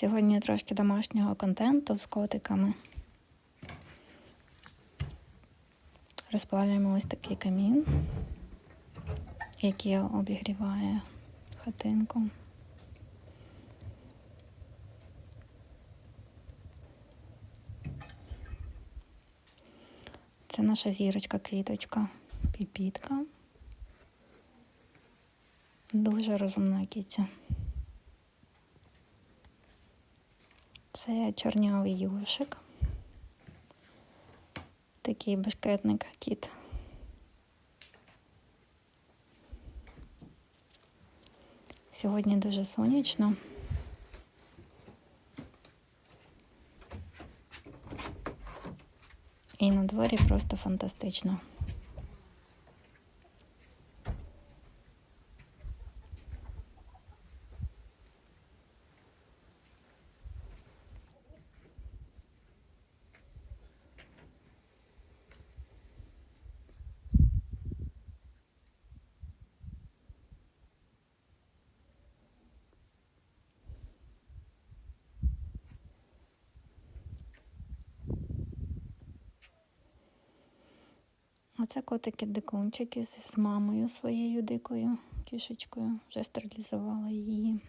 Сьогодні трошки домашнього контенту з котиками. Розпалюємо ось такий камін, який обігріває хатинку. Це наша зірочка, квіточка, піпітка. Дуже розумна кіця. Це чорнявий юшик. Такий бешкетник кіт. Сьогодні дуже сонячно. І на дворі просто фантастично. Оце котики дикунчики з мамою своєю дикою кішечкою. Вже стерилізувала її.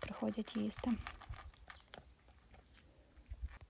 Приходять їсти.